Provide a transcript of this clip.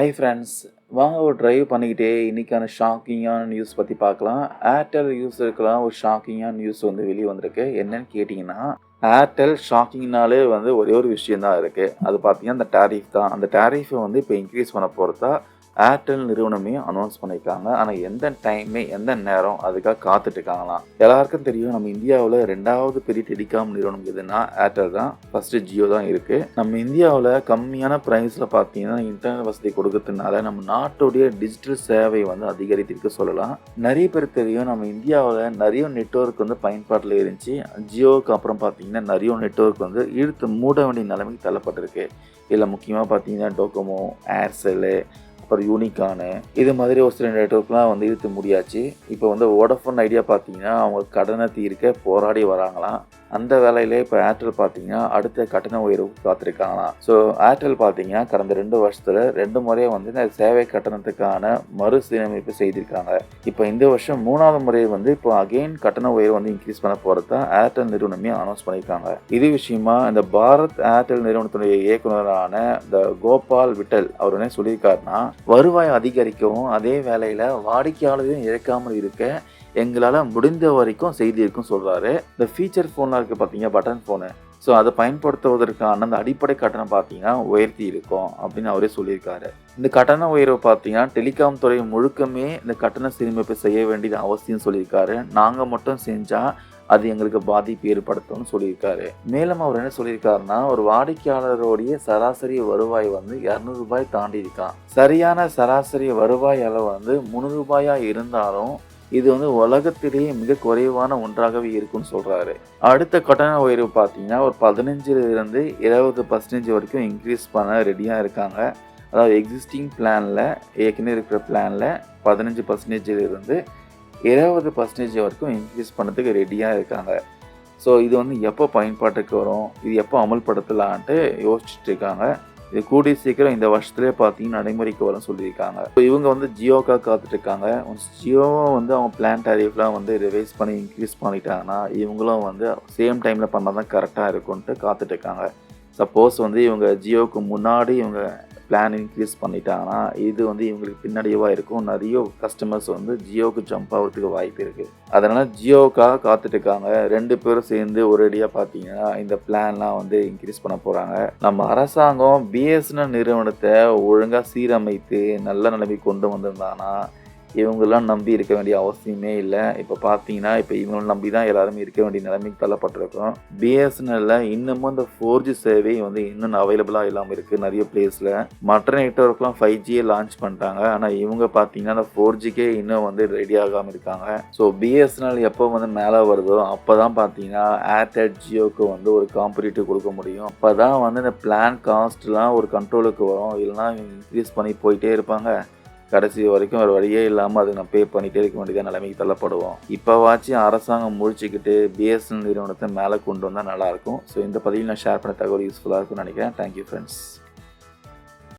Hi friends வாங்க ஒரு drive பண்ணிக்கிட்டே இன்னைக்கான ஷாக்கிங்கான நியூஸ் பற்றி பார்க்கலாம். ஏர்டெல் யூஸருக்கெல்லாம் ஒரு ஷாக்கிங்கான நியூஸ் வந்து வெளியே வந்திருக்கு. என்னன்னு கேட்டிங்கன்னா ஏர்டெல் ஷாக்கிங்னாலே வந்து ஒரே ஒரு விஷயந்தான் இருக்குது அது பார்த்திங்கன்னா அந்த டேரிஃப் தான். அந்த டேரிஃபை வந்து இப்போ இன்க்ரீஸ் பண்ண போகிறதா ஏர்டெல் நிறுவனமே அனௌன்ஸ் பண்ணியிருக்காங்க ஆனால் எந்த டைமே எந்த நேரம் அதுக்காக காத்துட்டு இருக்காங்களாம் எல்லாருக்கும் தெரியும் நம்ம இந்தியாவில் ரெண்டாவது பெரிய டெலிகாம் நிறுவனம் எதுனா ஏர்டெல் தான். ஃபஸ்ட்டு ஜியோ தான் இருக்குது நம்ம இந்தியாவில் கம்மியான ப்ரைஸில் பார்த்தீங்கன்னா இன்டர்நெட் வசதி கொடுக்கறதுனால நம்ம நாட்டுடைய டிஜிட்டல் சேவை வந்து அதிகரித்திருக்கு சொல்லலாம். நிறைய பேர் தெரியும் நம்ம இந்தியாவில் நிறைய நெட்ஒர்க் வந்து பயன்பாட்டில் இருந்துச்சு. ஜியோவுக்கு அப்புறம் பார்த்தீங்கன்னா நிறைய நெட்ஒர்க் வந்து இழுத்து மூட வேண்டிய நிலைமைக்கு தள்ளப்பட்டிருக்கு. இதில் முக்கியமாக பார்த்தீங்கன்னா டோக்கோமோ ஏர்செல்லு அப்புறம் யூனிக்கான இது மாதிரி ஒரு சில நெட்ஒர்க்லாம் வந்து இழுத்து முடியாச்சு. இப்போ வந்து வோடஃபோன் ஐடியா பார்த்தீங்கன்னா அவங்க கடனை தீர்க்க போராடி வராங்களாம். அந்த வேலையிலே இப்போ ஏர்டெல் பார்த்தீங்கன்னா அடுத்த கட்டண உயர்வு காத்திருக்காங்களாம் ஸோ ஏர்டெல் பார்த்தீங்கன்னா கடந்த ரெண்டு வருஷத்தில் ரெண்டு முறையாக வந்து இந்த சேவை கட்டணத்துக்கான மறுசீரமைப்பு செய்திருக்காங்க. இப்போ இந்த வருஷம் மூணாவது முறை வந்து இப்போ அகெயின் கட்டண உயர்வு வந்து இன்க்ரீஸ் பண்ண போகிறத ஏர்டெல் நிறுவனமே அனௌன்ஸ் பண்ணியிருக்காங்க. இது விஷயமா இந்த பாரத் ஏர்டெல் நிறுவனத்துடைய இயக்குநரான இந்த கோபால் விட்டல் அவர் என்ன சொல்லியிருக்காருன்னா வருவாய் அதிகரிக்கவும் அதே வேலையில் வாடிக்கையாளரையும் இழக்காமல் இருக்க எங்களால் முடிந்த வரைக்கும் செய்தி இருக்கும் சொல்கிறாரு இந்த ஃபீச்சர் ஃபோன்லாம் இருக்குது பார்த்தீங்க பட்டன் ஃபோனு ஸோ அதை பயன்படுத்துவதற்கான அந்த அடிப்படை கட்டணம் பார்த்தீங்கன்னா உயர்த்தி இருக்கும் அப்படின்னு அவரே சொல்லியிருக்காரு. இந்த கட்டண உயர்வு பார்த்தீங்கன்னா டெலிகாம் துறை முழுக்கமே இந்த கட்டண சீரமைப்பு செய்ய வேண்டியது அவசியம் சொல்லியிருக்காரு. நாங்கள் மட்டும் செஞ்சால் அது எங்களுக்கு பாதிப்பு ஏற்படுத்தும்னு சொல்லியிருக்காரு. மேலும் அவர் என்ன சொல்லியிருக்காருன்னா ஒரு வாடிக்கையாளருடைய சராசரி வருவாய் வந்து இரநூறு ரூபாய் தாண்டி இருக்கான் சரியான சராசரி வருவாய் அளவு வந்து முந்நூறு இருந்தாலும் இது வந்து உலகத்திலேயே மிக குறைவான ஒன்றாகவே இருக்கும்னு சொல்கிறாரு அடுத்த கட்டண உயர்வு பார்த்தீங்கன்னா ஒரு பதினஞ்சிலிருந்து இருபது பர்சன்டேஜ் வரைக்கும் இன்க்ரீஸ் பண்ண ரெடியாக இருக்காங்க. அதாவது எக்ஸிஸ்டிங் பிளானில் ஏற்கனவே இருக்கிற பிளானில் பதினஞ்சு பர்சன்டேஜிலிருந்து இருபது பர்சன்டேஜ் வரைக்கும் இன்க்ரீஸ் பண்ணதுக்கு ரெடியாக இருக்காங்க. ஸோ இது வந்து எப்போ பயன்பாட்டுக்கு வரும்? இது எப்போ அமல்படுத்தலான்ட்டு யோசிச்சுட்டு இருக்காங்க. இது கூடிய சீக்கிரம் இந்த வருஷத்துலேயே பார்த்தீங்கன்னா நடைமுறைக்கு வரும் சொல்லியிருக்காங்க. இப்போ இவங்க வந்து ஜியோக்காக காத்துட்டு இருக்காங்க ஜியோவை வந்து அவங்க பிளான் டேரிஃப்லாம் வந்து ரிவைஸ் பண்ணி இன்க்ரீஸ் பண்ணிட்டாங்கன்னா இவங்களும் வந்து சேம் டைமில் பண்ணால் தான் கரெக்டாக இருக்கும்ன்ட்டு காத்துட்டு இருக்காங்க சப்போஸ் வந்து இவங்க ஜியோவுக்கு முன்னாடி இவங்க பிளான் இன்க்ரீஸ் பண்ணிட்டாங்கன்னா இது வந்து இவங்களுக்கு பின்னாடியவாக இருக்கும். நிறைய கஸ்டமர்ஸ் வந்து ஜியோவுக்கு ஜம்ப் ஆகிறதுக்கு வாய்ப்பு இருக்குது அதனால் ஜியோவுக்காக காத்துட்டு இருக்காங்க ரெண்டு பேரும் சேர்ந்து ஒரேடியாக பார்த்தீங்கன்னா இந்த பிளான்லாம் வந்து இன்க்ரீஸ் பண்ண போகிறாங்க நம்ம அரசாங்கம் பிஎஸ்என்எல் நிறுவனத்தை ஒழுங்காக சீரமைத்து நல்ல நிலைமை கொண்டு வந்திருந்தாங்கன்னா இவங்கெல்லாம் நம்பி இருக்க வேண்டிய அவசியமே இல்லை. இப்போ பார்த்தீங்கன்னா இப்போ இவங்களை நம்பி தான் எல்லாருமே இருக்க வேண்டிய நிலைமைக்கு தள்ளப்பட்டிருக்கோம். பிஎஸ்என்எல்ல இன்னமும் இந்த ஃபோர் ஜி சேவை வந்து இன்னும் அவைலபிளாக இல்லாமல் இருக்குது நிறைய பிளேஸில் மற்ற நெட்ஒர்க்லாம் ஃபைவ் ஜியே லான்ச் பண்ணிட்டாங்க. ஆனால் இவங்க பார்த்தீங்கன்னா அந்த ஃபோர் ஜிக்கே இன்னும் வந்து ரெடி ஆகாமல் இருக்காங்க. ஸோ பிஎஸ்என்எல் எப்போ வந்து மேலே வருதோ அப்போ தான் பார்த்தீங்கன்னா ஏர்டெல் ஜியோக்கு வந்து ஒரு காம்படிட்டிவ் கொடுக்க முடியும். அப்போ தான் வந்து இந்த பிளான் காஸ்ட்லாம் ஒரு கண்ட்ரோலுக்கு வரும். இல்லைனா இன்க்ரீஸ் பண்ணி போயிட்டே இருப்பாங்க. கடைசி வரைக்கும் ஒரு வழியே இல்லாமல் அது நான் பே பண்ணிகிட்டே இருக்க வேண்டியதாக நிலைமைக்கு தள்ளப்படுவோம். இப்போவாச்சும் அரசாங்கம் முடிச்சுக்கிட்டு பிஎஸ்என் நிறுவனத்தை மேலே கொண்டு வந்தால் நல்லாயிருக்கும் ஸோ இந்த பதிவில் நான் ஷேர் பண்ண தகவல் யூஸ்ஃபுல்லாக இருக்கும்னு நினைக்கிறேன். Thank you friends